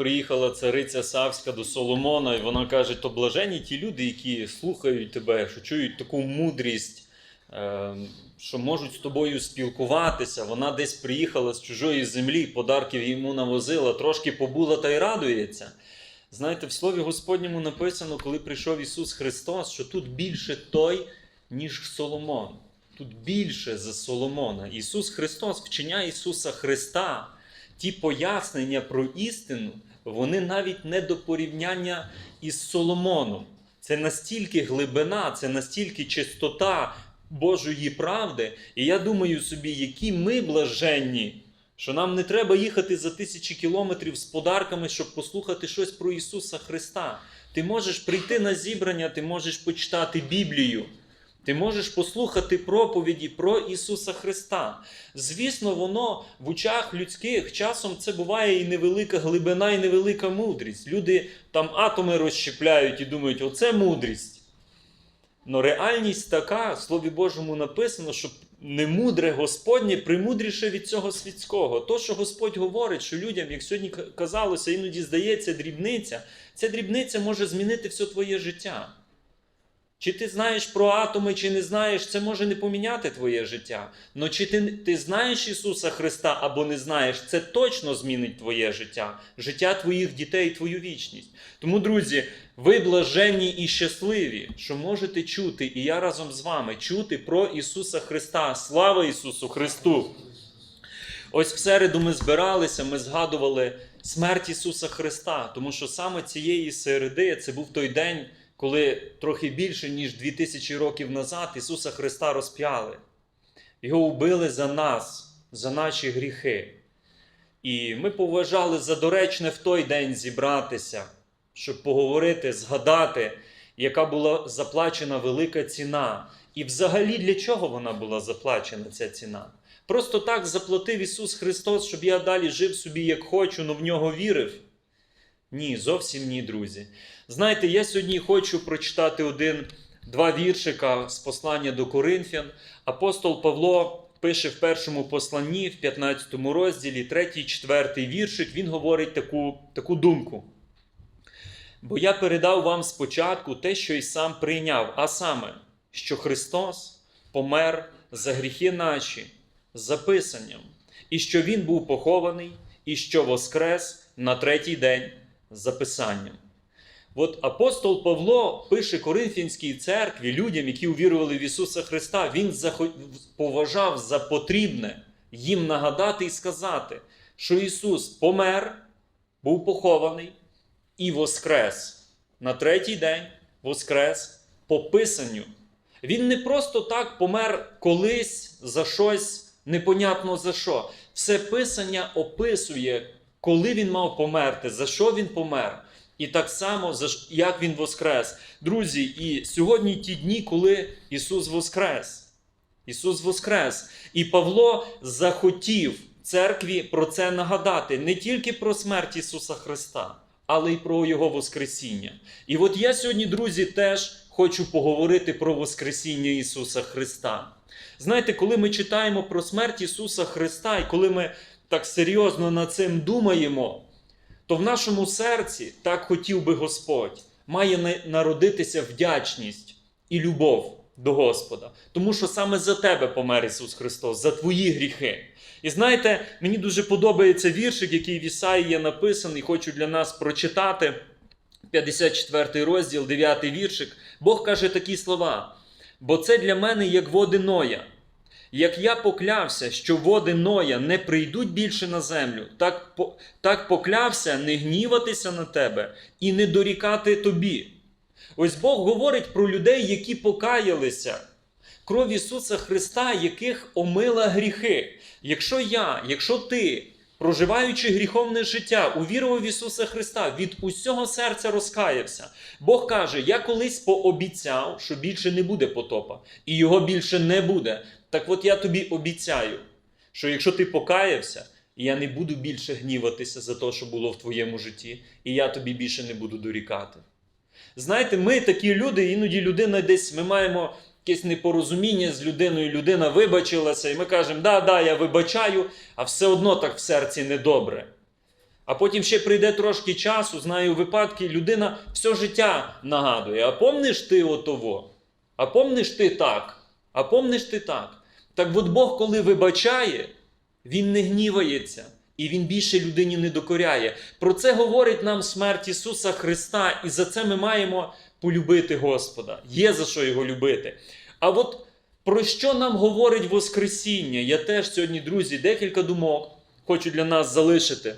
приїхала цариця Савська до Соломона, і вона каже: то блажені ті люди, які слухають тебе, що чують таку мудрість, е, що можуть з тобою спілкуватися. Вона десь приїхала з чужої землі, подарків йому навозила, трошки побула та й радується. Знаєте, в Слові Господньому написано, коли прийшов Ісус Христос, що тут більше той, ніж Соломон. Тут більше за Соломона. Ісус Христос, вчення Ісуса Христа, ті пояснення про істину, вони навіть не до порівняння із Соломоном. Це настільки глибина, це настільки чистота Божої правди. І я думаю собі, які ми блаженні, що нам не треба їхати за тисячі кілометрів з подарками, щоб послухати щось про Ісуса Христа. Ти можеш прийти на зібрання, ти можеш почитати Біблію. Ти можеш послухати проповіді про Ісуса Христа. Звісно, воно в очах людських часом це буває і невелика глибина, і невелика мудрість. Люди там атоми розщепляють і думають, оце мудрість. Но реальність така, в Слові Божому написано, що немудре Господнє примудріше від цього світського. То, що Господь говорить, що людям, як сьогодні казалося, іноді здається дрібниця, ця дрібниця може змінити все твоє життя. Чи ти знаєш про атоми, чи не знаєш, це може не поміняти твоє життя. Но чи ти, ти знаєш Ісуса Христа або не знаєш, це точно змінить твоє життя, життя твоїх дітей, твою вічність. Тому, друзі, ви блаженні і щасливі, що можете чути, і я разом з вами чути про Ісуса Христа. Слава Ісусу Христу! Ось в середу ми збиралися, ми згадували смерть Ісуса Христа, тому що саме цієї середи це був той день, коли трохи більше, ніж 2000 років назад Ісуса Христа розп'яли. Його вбили за нас, за наші гріхи. І ми поважали за доречне в той день зібратися, щоб поговорити, згадати, яка була заплачена велика ціна. І взагалі для чого вона була заплачена, ця ціна? Просто так заплатив Ісус Христос, щоб я далі жив собі як хочу, но в нього вірив. Ні, зовсім ні, друзі. Знаєте, я сьогодні хочу прочитати один, два віршика з послання до Коринфян. Апостол Павло пише в першому посланні, в 15 розділі, 3, 4 віршик, він говорить таку, таку думку. Бо я передав вам спочатку те, що й сам прийняв, а саме, що Христос помер за гріхи наші, за писанням, і що Він був похований, і що воскрес на третій день за писанням. От апостол Павло пише Коринфянській церкві людям, які увірували в Ісуса Христа, він поважав за потрібне їм нагадати і сказати, що Ісус помер, був похований і воскрес. На третій день воскрес по писанню. Він не просто так помер колись за щось, непонятно за що. Все писання описує, коли він мав померти, за що він помер. І так само, як він воскрес. Друзі, і сьогодні ті дні, коли Ісус воскрес. Ісус воскрес. І Павло захотів церкві про це нагадати не тільки про смерть Ісуса Христа, але й про Його Воскресіння. І от я сьогодні, друзі, теж хочу поговорити про Воскресіння Ісуса Христа. Знаєте, коли ми читаємо про смерть Ісуса Христа, і коли ми так серйозно над цим думаємо, то в нашому серці, так хотів би Господь, має народитися вдячність і любов до Господа. Тому що саме за тебе помер Ісус Христос, за твої гріхи. І знаєте, мені дуже подобається віршик, який в Ісаї є написаний, хочу для нас прочитати. 54 розділ, 9 віршик. Бог каже такі слова: бо це для мене як води Ноя. Як я поклявся, що води Ноя не прийдуть більше на землю, так, по- так поклявся не гніватися на тебе і не дорікати тобі. Ось Бог говорить про людей, які покаялися. Кров Ісуса Христа, яких омила гріхи. Якщо я, якщо ти, проживаючи гріховне життя, увірував в Ісуса Христа, від усього серця розкаявся. Бог каже: Я колись пообіцяв, що більше не буде потопа, і його більше не буде. Так от я тобі обіцяю, що якщо ти покаявся, я не буду більше гніватися за те, що було в твоєму житті, і я тобі більше не буду дорікати. Знаєте, ми такі люди, іноді людина десь ми маємо якесь непорозуміння з людиною, людина вибачилася, і ми кажемо, да, да, я вибачаю, а все одно так в серці недобре. А потім ще прийде трошки часу, знаю випадки, людина все життя нагадує. А помниш ти отово? А помниш ти так? А помниш ти так? Так от Бог, коли вибачає, Він не гнівається. І він більше людині не докоряє. Про це говорить нам смерть Ісуса Христа, і за це ми маємо полюбити Господа. Є за що його любити. А от про що нам говорить Воскресіння? Я теж сьогодні, друзі, декілька думок хочу для нас залишити.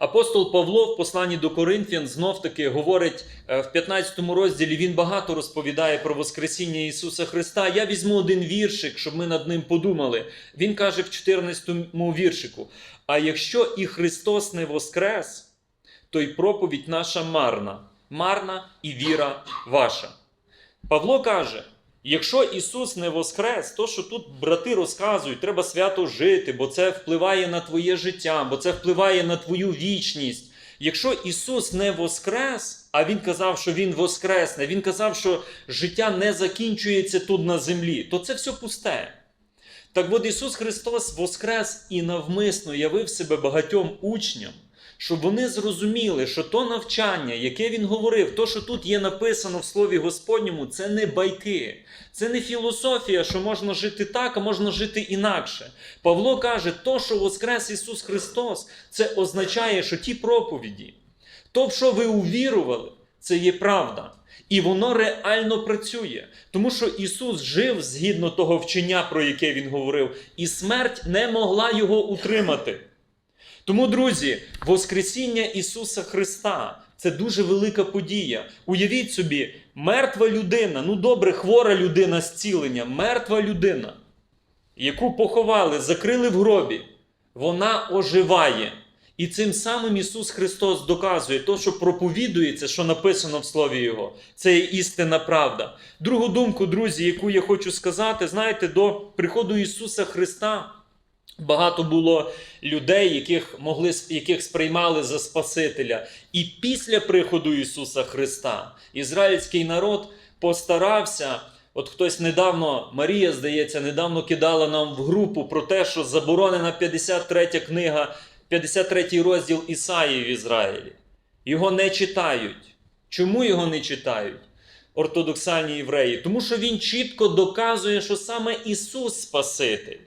Апостол Павло в посланні до Коринфян знов таки говорить е, в 15 розділі. Він багато розповідає про Воскресіння Ісуса Христа. Я візьму один віршик, щоб ми над ним подумали. Він каже в 14 віршику: А якщо і Христос не воскрес, то й проповідь наша марна, марна і віра ваша. Павло каже: якщо Ісус не воскрес, то що тут брати розказують, треба свято жити, бо це впливає на твоє життя, бо це впливає на твою вічність. Якщо Ісус не воскрес, а Він казав, що Він воскресне, Він казав, що життя не закінчується тут на землі, то це все пусте. Так от Ісус Христос воскрес і навмисно явив себе багатьом учням, щоб вони зрозуміли, що то навчання, яке він говорив, то, що тут є написано в Слові Господньому, це не байки, це не філософія, що можна жити так, а можна жити інакше. Павло каже, то, що Воскрес Ісус Христос, це означає, що ті проповіді, то, в що ви увірували, це є правда. І воно реально працює, тому що Ісус жив згідно того вчення, про яке Він говорив, і смерть не могла його утримати. Тому, друзі, Воскресіння Ісуса Христа це дуже велика подія. Уявіть собі, мертва людина, ну добре, хвора людина зцілення, мертва людина, яку поховали, закрили в гробі, вона оживає. І цим самим Ісус Христос доказує, то, що проповідується, що написано в Слові Його, це є істинна правда. Другу думку, друзі, яку я хочу сказати, знаєте, до приходу Ісуса Христа. Багато було людей, яких могли яких сприймали за Спасителя. І після приходу Ісуса Христа ізраїльський народ постарався. От хтось недавно, Марія, здається, недавно кидала нам в групу про те, що заборонена 53 книга, 53 розділ Ісаї в Ізраїлі. Його не читають. Чому його не читають? Ортодоксальні євреї? Тому що він чітко доказує, що саме Ісус Спаситель.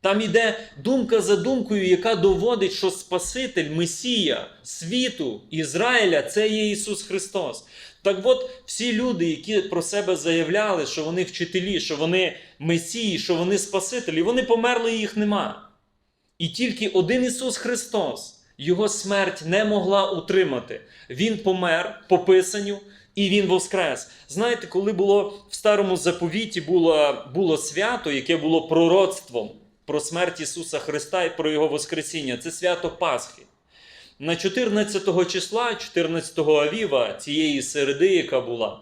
Там іде думка за думкою, яка доводить, що Спаситель, Месія світу, Ізраїля це є Ісус Христос. Так от, всі люди, які про себе заявляли, що вони вчителі, що вони Месії, що вони Спасителі, вони померли їх нема. І тільки один Ісус Христос, Його смерть не могла утримати. Він помер по Писанню, і Він воскрес. Знаєте, коли було в старому заповіті було, було свято, яке було пророцтвом про смерть Ісуса Христа і про Його Воскресіння. Це свято Пасхи. На 14 числа, 14 авіва, цієї середи, яка була,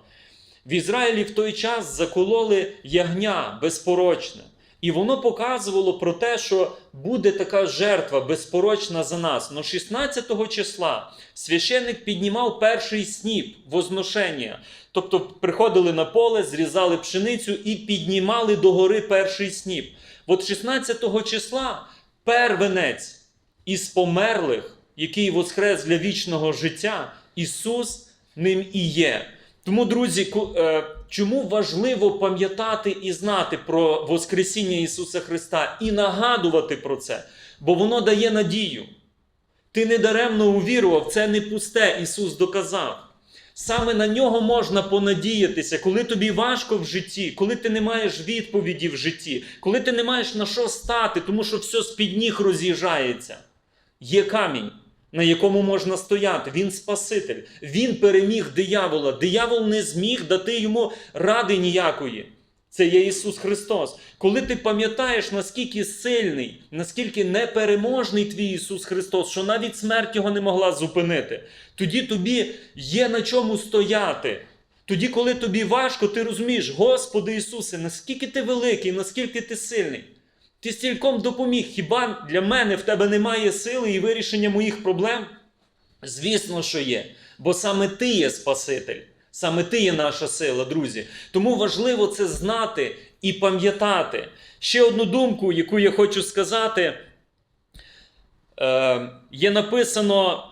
в Ізраїлі в той час закололи ягня безпорочне. І воно показувало про те, що буде така жертва безпорочна за нас. Но 16 числа священник піднімав перший сніп возношення. Тобто приходили на поле, зрізали пшеницю і піднімали догори перший сніп. От 16 числа первенець із померлих, який воскрес для вічного життя, Ісус ним і є. Тому, друзі, чому важливо пам'ятати і знати про Воскресіння Ісуса Христа і нагадувати про це? Бо воно дає надію. Ти недаремно увірував, це не пусте, Ісус доказав. Саме на нього можна понадіятися, коли тобі важко в житті, коли ти не маєш відповіді в житті, коли ти не маєш на що стати, тому що все з-під ніг роз'їжджається. Є камінь, на якому можна стояти. Він Спаситель. Він переміг диявола. Диявол не зміг дати йому ради ніякої. Це є Ісус Христос. Коли ти пам'ятаєш, наскільки сильний, наскільки непереможний твій Ісус Христос, що навіть смерть його не могла зупинити, тоді тобі є на чому стояти. Тоді, коли тобі важко, ти розумієш, Господи Ісусе, наскільки ти великий, наскільки ти сильний. Ти стільком допоміг. Хіба для мене в тебе немає сили і вирішення моїх проблем? Звісно, що є. Бо саме ти є Спаситель. Саме ти є наша сила, друзі. Тому важливо це знати і пам'ятати. Ще одну думку, яку я хочу сказати. Е, є написано.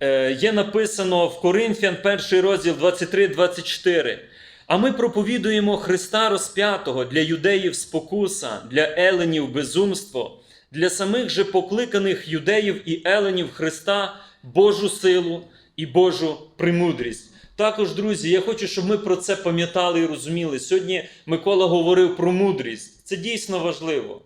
Е, Є написано в Коринфян, перший розділ 23-24. А ми проповідуємо Христа розп'ятого для юдеїв спокуса, для еленів безумство, для самих же покликаних юдеїв і еленів Христа Божу силу і Божу премудрість. Також, друзі, я хочу, щоб ми про це пам'ятали і розуміли. Сьогодні Микола говорив про мудрість. Це дійсно важливо.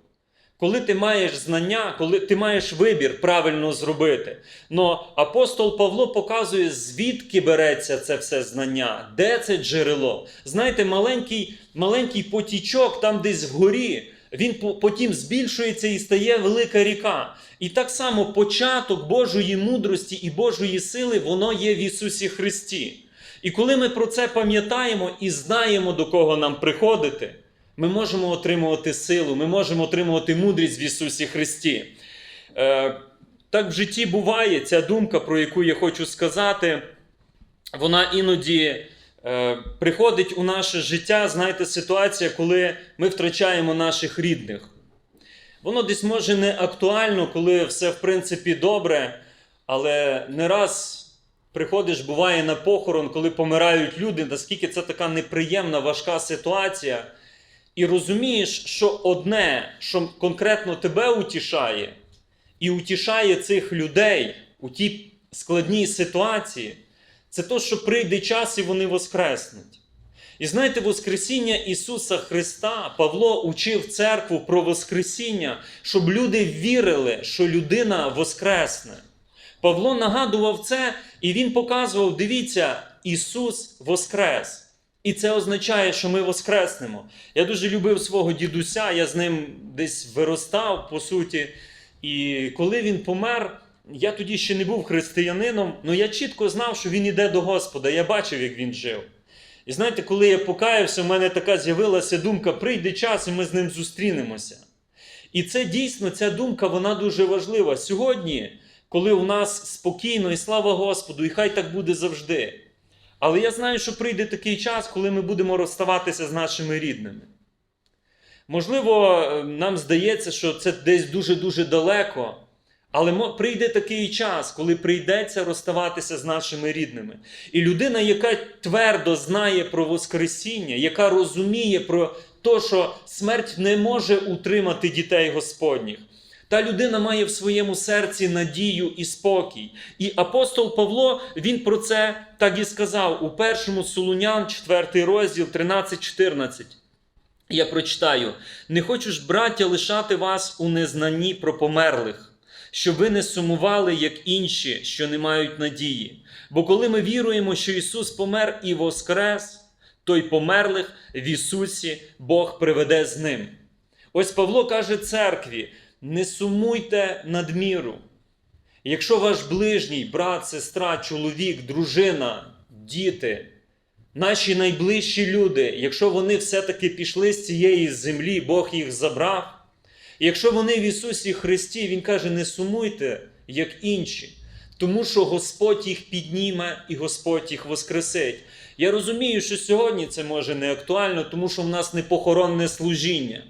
Коли ти маєш знання, коли ти маєш вибір правильно зробити. Но апостол Павло показує, звідки береться це все знання, де це джерело. Знаєте, маленький, маленький потічок там десь вгорі, він потім збільшується і стає велика ріка. І так само початок Божої мудрості і Божої сили, воно є в Ісусі Христі. І коли ми про це пам'ятаємо і знаємо, до кого нам приходити, ми можемо отримувати силу, ми можемо отримувати мудрість в Ісусі Христі. Е, так в житті буває ця думка, про яку я хочу сказати, вона іноді е, приходить у наше життя, знаєте, ситуація, коли ми втрачаємо наших рідних. Воно десь може не актуально, коли все в принципі добре, але не раз приходиш, буває на похорон, коли помирають люди, наскільки це така неприємна, важка ситуація. І розумієш, що одне, що конкретно тебе утішає, і утішає цих людей у тій складній ситуації, це то, що прийде час і вони воскреснуть. І знаєте, Воскресіння Ісуса Христа Павло учив церкву про Воскресіння, щоб люди вірили, що людина воскресне. Павло нагадував це, і він показував: дивіться, Ісус воскрес. І це означає, що ми воскреснемо. Я дуже любив свого дідуся, я з ним десь виростав, по суті. І коли він помер, я тоді ще не був християнином, але я чітко знав, що він іде до Господа. Я бачив, як він жив. І знаєте, коли я покаявся, в мене така з'явилася думка: прийде час, і ми з ним зустрінемося. І це дійсно ця думка, вона дуже важлива. Сьогодні, коли у нас спокійно і слава Господу, і хай так буде завжди. Але я знаю, що прийде такий час, коли ми будемо розставатися з нашими рідними. Можливо, е, нам здається, що це десь дуже-дуже далеко. Але прийде такий час, коли прийдеться розставатися з нашими рідними. І людина, яка твердо знає про Воскресіння, яка розуміє про те, що смерть не може утримати дітей Господніх. Та людина має в своєму серці надію і спокій. І апостол Павло він про це так і сказав у першому Солунян, 4 розділ 13-14. Я прочитаю: не хочу ж, браття, лишати вас у незнанні про померлих, щоб ви не сумували, як інші, що не мають надії. Бо коли ми віруємо, що Ісус помер і воскрес, то й померлих в Ісусі Бог приведе з ним. Ось Павло каже церкві: не сумуйте надміру. Якщо ваш ближній, брат, сестра, чоловік, дружина, діти, наші найближчі люди, якщо вони все-таки пішли з цієї землі, Бог їх забрав. Якщо вони в Ісусі Христі, Він каже, не сумуйте, як інші, тому що Господь їх підніме і Господь їх воскресить. Я розумію, що сьогодні це може не актуально, тому що в нас не похоронне служіння.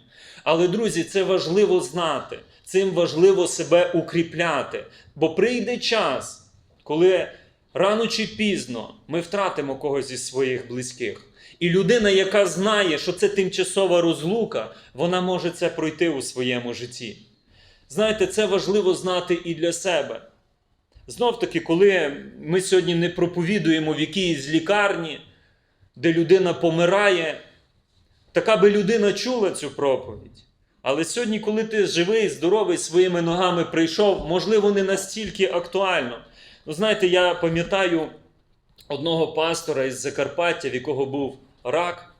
Але, друзі, це важливо знати, цим важливо себе укріпляти. Бо прийде час, коли рано чи пізно ми втратимо когось із своїх близьких. І людина, яка знає, що це тимчасова розлука, вона може це пройти у своєму житті. Знаєте, це важливо знати і для себе. Знов таки, коли ми сьогодні не проповідуємо в якійсь лікарні, де людина помирає, така би людина чула цю проповідь. Але сьогодні, коли ти живий, здоровий, своїми ногами прийшов, можливо, не настільки актуально. Ну, знаєте, я пам'ятаю одного пастора із Закарпаття, в якого був рак.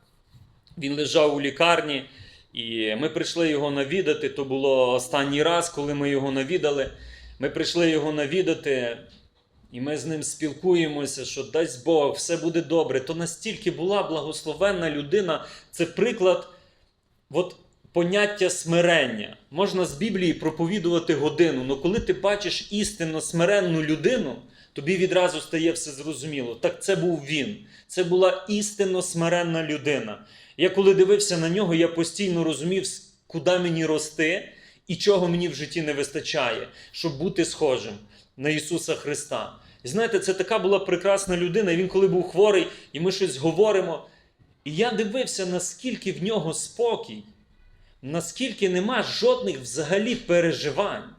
Він лежав у лікарні, і ми прийшли його навідати. То було останній раз, коли ми його навідали. Ми прийшли його навідати, і ми з ним спілкуємося, що дасть Бог, все буде добре. То настільки була благословенна людина. Це приклад от, поняття смирення. Можна з Біблії проповідувати годину, але коли ти бачиш істинно смиренну людину, тобі відразу стає все зрозуміло. Так це був він. Це була істинно смиренна людина. Я коли дивився на нього, я постійно розумів, куди мені рости і чого мені в житті не вистачає, щоб бути схожим на Ісуса Христа. І знаєте, це така була прекрасна людина. Він, коли був хворий, і ми щось говоримо. І я дивився, наскільки в нього спокій, наскільки нема жодних взагалі переживань.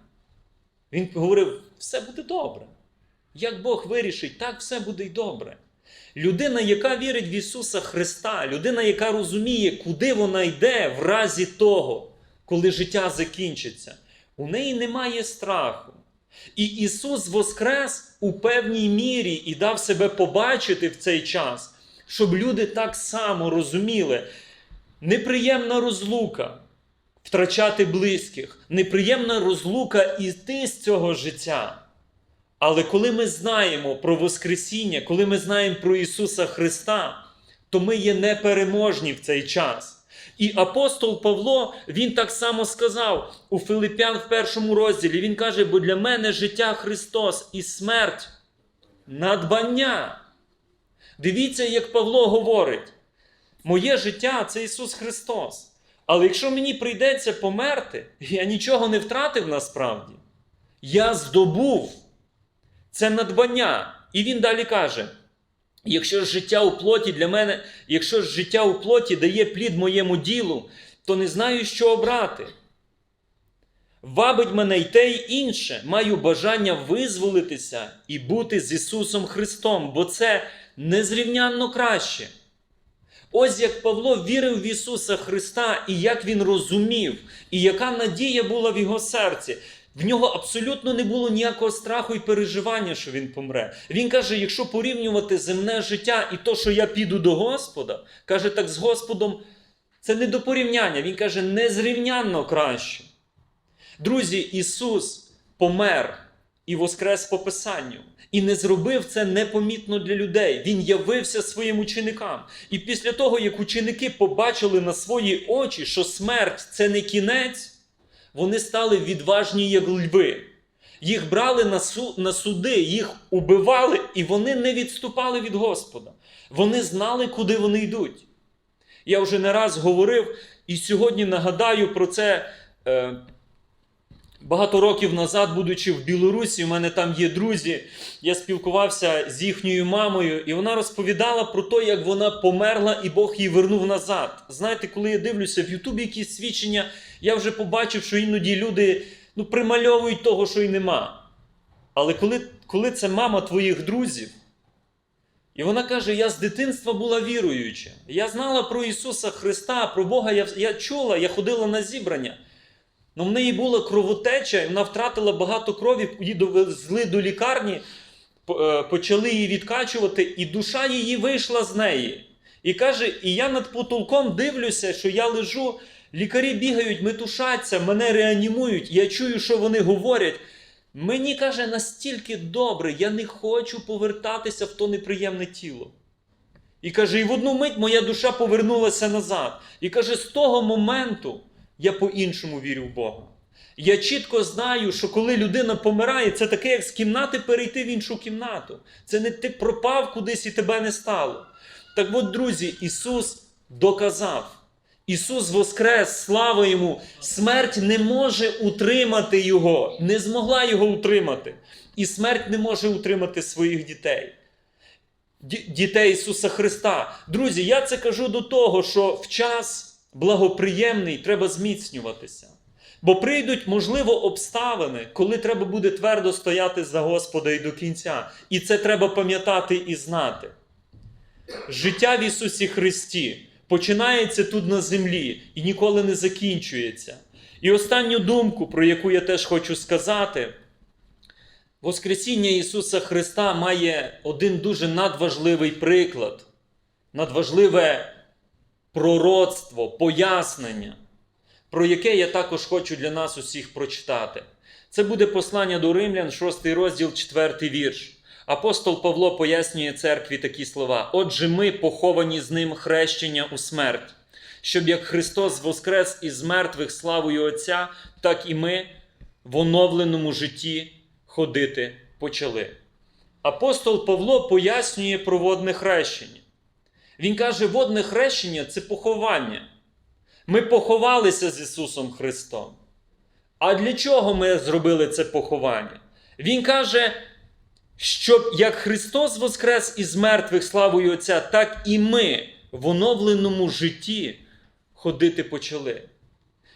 Він говорив: все буде добре. Як Бог вирішить, так все буде й добре. Людина, яка вірить в Ісуса Христа, людина, яка розуміє, куди вона йде в разі того, коли життя закінчиться, у неї немає страху. І Ісус воскрес у певній мірі і дав себе побачити в цей час, щоб люди так само розуміли, неприємна розлука, втрачати близьких, неприємна розлука іти з цього життя. Але коли ми знаємо про Воскресіння, коли ми знаємо про Ісуса Христа, то ми є непереможні в цей час. І апостол Павло він так само сказав у Филип'ян в першому розділі. Він каже: бо для мене життя Христос і смерть надбання. Дивіться, як Павло говорить: моє життя це Ісус Христос. Але якщо мені прийдеться померти, я нічого не втратив насправді. Я здобув це надбання. І він далі каже: якщо ж життя у плоті для мене, якщо ж життя у плоті дає плід моєму ділу, то не знаю, що обрати. Вабить мене й те й інше, маю бажання визволитися і бути з Ісусом Христом, бо це незрівнянно краще. Ось як Павло вірив в Ісуса Христа, і як він розумів, і яка надія була в його серці. В нього абсолютно не було ніякого страху і переживання, що він помре. Він каже: якщо порівнювати земне життя і то, що я піду до Господа, каже, так з Господом це не до порівняння. Він каже, незрівнянно краще. Друзі, Ісус помер і воскрес по Писанню. І не зробив це непомітно для людей. Він явився своїм ученикам. І після того, як ученики побачили на свої очі, що смерть це не кінець, вони стали відважні, як льви. Їх брали на, су, на суди, їх убивали, і вони не відступали від Господа. Вони знали, куди вони йдуть. Я вже не раз говорив, і сьогодні нагадаю про це. Е, Багато років назад, будучи в Білорусі, у мене там є друзі. Я спілкувався з їхньою мамою, і вона розповідала про те, як вона померла, і Бог її вернув назад. Знаєте, коли я дивлюся в Ютубі якісь свідчення, я вже побачив, що іноді люди ну, примальовують того, що й нема. Але коли, коли це мама твоїх друзів, і вона каже: Я з дитинства була віруюча. Я знала про Ісуса Христа, про Бога я, я чула, я ходила на зібрання. Ну, в неї була кровотеча, і вона втратила багато крові, її довезли до лікарні, е, почали її відкачувати, і душа її вийшла з неї. І каже: І я над потолком дивлюся, що я лежу, лікарі бігають, метушаться, мене реанімують. Я чую, що вони говорять. Мені каже, настільки добре, я не хочу повертатися в то неприємне тіло. І каже, і в одну мить моя душа повернулася назад. І каже, з того моменту я по-іншому вірю в Бога. Я чітко знаю, що коли людина помирає, це таке, як з кімнати перейти в іншу кімнату. Це не ти пропав кудись і тебе не стало. Так от, друзі, Ісус доказав. Ісус воскрес, слава Йому, смерть не може утримати Його, не змогла його утримати. І смерть не може утримати своїх дітей. Дітей Ісуса Христа. Друзі, я це кажу до того, що в час благоприємний треба зміцнюватися. Бо прийдуть, можливо, обставини, коли треба буде твердо стояти за Господа і до кінця. І це треба пам'ятати і знати. Життя в Ісусі Христі починається тут на землі і ніколи не закінчується. І останню думку, про яку я теж хочу сказати, Воскресіння Ісуса Христа має один дуже надважливий приклад, надважливе пророцтво, пояснення, про яке я також хочу для нас усіх прочитати. Це буде послання до Римлян, 6 розділ, 4 вірш. Апостол Павло пояснює церкві такі слова: Отже, ми поховані з ним хрещення у смерть, щоб як Христос воскрес із мертвих славою Отця, так і ми в оновленому житті ходити почали. Апостол Павло пояснює про водне хрещення. Він каже, водне хрещення це поховання. Ми поховалися з Ісусом Христом. А для чого ми зробили це поховання? Він каже, щоб як Христос воскрес із мертвих славою Отця, так і ми в оновленому житті ходити почали.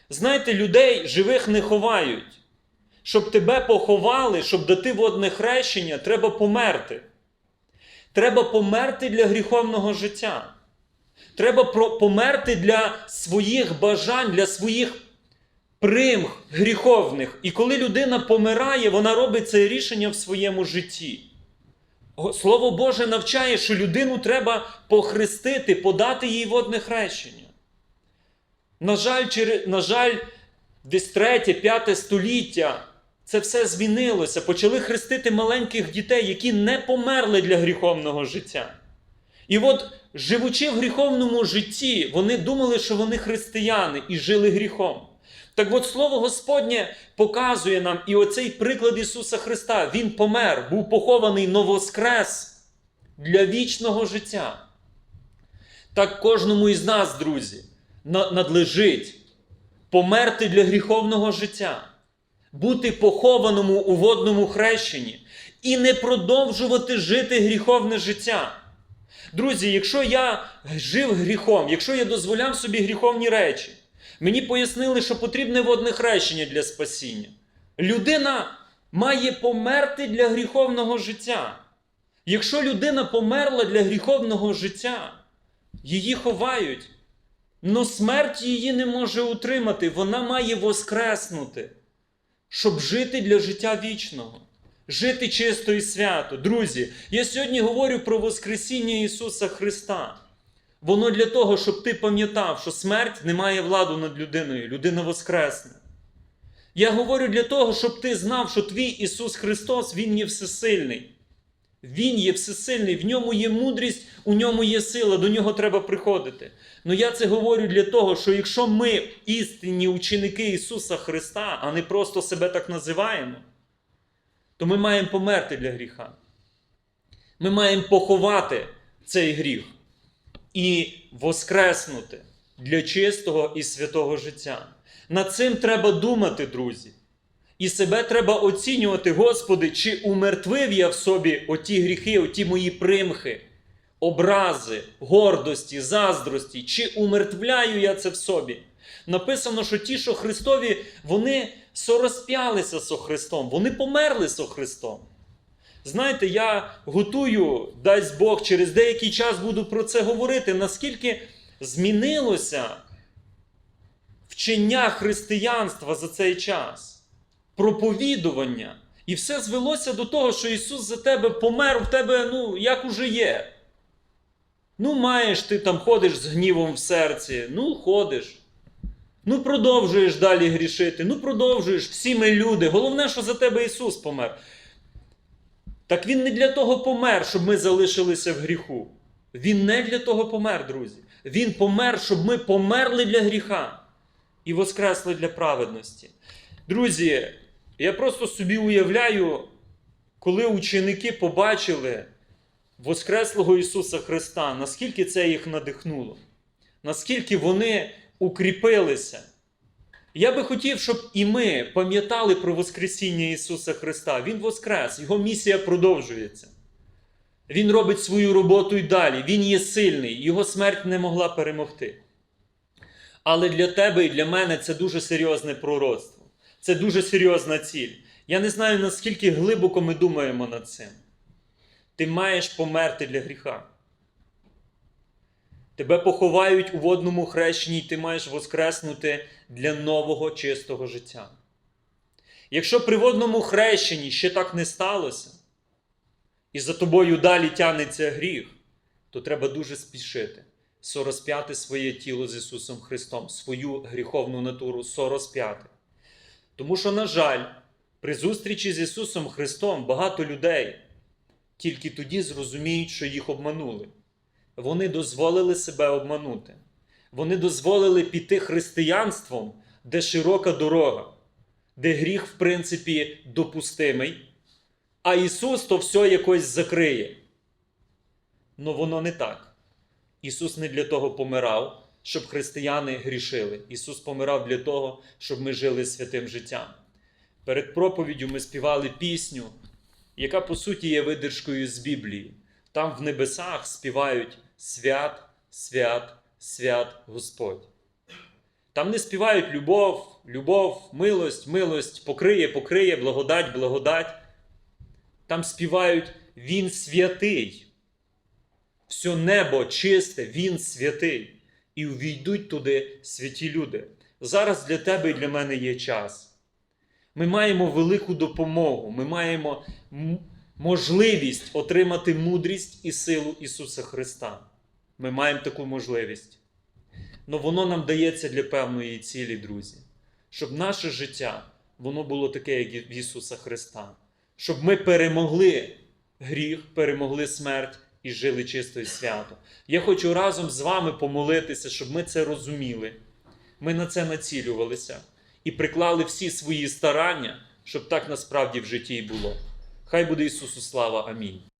Знаєте, людей живих не ховають. Щоб тебе поховали, щоб дати водне хрещення, треба померти. Треба померти для гріховного життя. Треба померти для своїх бажань, для своїх примх гріховних. І коли людина помирає, вона робить це рішення в своєму житті. Слово Боже навчає, що людину треба похрестити, подати їй водне хрещення. На жаль, на жаль, десь третє, п'яте століття це все змінилося. Почали хрестити маленьких дітей, які не померли для гріховного життя. І от, живучи в гріховному житті, вони думали, що вони християни і жили гріхом. Так от Слово Господнє показує нам і оцей приклад Ісуса Христа. Він помер, був похований, но воскрес для вічного життя. Так кожному із нас, друзі, надлежить померти для гріховного життя, бути похованому у водному хрещенні і не продовжувати жити гріховне життя. Друзі, якщо я жив гріхом, якщо я дозволяв собі гріховні речі, мені пояснили, що потрібне водне хрещення для спасіння. Людина має померти для гріховного життя. Якщо людина померла для гріховного життя, її ховають, но смерть її не може утримати, вона має воскреснути, щоб жити для життя вічного, жити чисто і свято. Друзі, я сьогодні говорю про Воскресіння Ісуса Христа. Воно для того, щоб ти пам'ятав, що смерть не має владу над людиною, людина воскресне. Я говорю для того, щоб ти знав, що твій Ісус Христос, Він є всесильний. Він є всесильний, в ньому є мудрість, у ньому є сила, до нього треба приходити. Ну я це говорю для того, що якщо ми істинні ученики Ісуса Христа, а не просто себе так називаємо, то ми маємо померти для гріха. Ми маємо поховати цей гріх і воскреснути для чистого і святого життя. Над цим треба думати, друзі. І себе треба оцінювати, Господи, чи умертвив я в собі оті гріхи, оті мої примхи, образи, гордості, заздрості, чи умертвляю я це в собі. Написано, що ті, що Христові, вони сорозп'ялися со Христом, вони померли со Христом. Знаєте, я готую, дасть Бог, через деякий час буду про це говорити, наскільки змінилося вчення християнства за цей час, проповідування. І все звелося до того, що Ісус за тебе помер, в тебе, ну, як уже є. Ну, маєш ти там ходиш з гнівом в серці, ну ходиш. Ну, продовжуєш далі грішити, ну продовжуєш, всі ми люди. Головне, що за тебе Ісус помер. Так Він не для того помер, щоб ми залишилися в гріху. Він не для того помер, друзі. Він помер, щоб ми померли для гріха і воскресли для праведності. Друзі, я просто собі уявляю, коли ученики побачили Воскреслого Ісуса Христа, наскільки це їх надихнуло, наскільки вони укріпилися. Я би хотів, щоб і ми пам'ятали про Воскресіння Ісуса Христа. Він воскрес, Його місія продовжується. Він робить свою роботу й далі. Він є сильний, його смерть не могла перемогти. Але для тебе і для мене це дуже серйозне пророцтво. Це дуже серйозна ціль. Я не знаю, наскільки глибоко ми думаємо над цим. Ти маєш померти для гріха. Тебе поховають у водному хрещенні, і ти маєш воскреснути для нового чистого життя. Якщо при водному хрещенні ще так не сталося, і за тобою далі тягнеться гріх, то треба дуже спішити, сорозп'яти своє тіло з Ісусом Христом, свою гріховну натуру сорозп'яти. Тому що, на жаль, при зустрічі з Ісусом Христом багато людей тільки тоді зрозуміють, що їх обманули. Вони дозволили себе обманути. Вони дозволили піти християнством, де широка дорога, де гріх, в принципі, допустимий, а Ісус то все якось закриє. Но воно не так. Ісус не для того помирав, щоб християни грішили. Ісус помирав для того, щоб ми жили святим життям. Перед проповіддю ми співали пісню, яка по суті є видержкою з Біблії. Там в небесах співають свят, свят, свят Господь. Там не співають любов, любов, милость, милость, покриє, покриє, благодать, благодать. Там співають Він святий. Все небо чисте, Він святий. І увійдуть туди святі люди. Зараз для тебе і для мене є час. Ми маємо велику допомогу, ми маємо можливість отримати мудрість і силу Ісуса Христа. Ми маємо таку можливість. Но воно нам дається для певної цілі, друзі. Щоб наше життя воно було таке, як в Ісуса Христа. Щоб ми перемогли гріх, перемогли смерть і жили чисто і свято. Я хочу разом з вами помолитися, щоб ми це розуміли. Ми на це націлювалися і приклали всі свої старання, щоб так насправді в житті й було. Хай буде Ісусу слава. Амінь.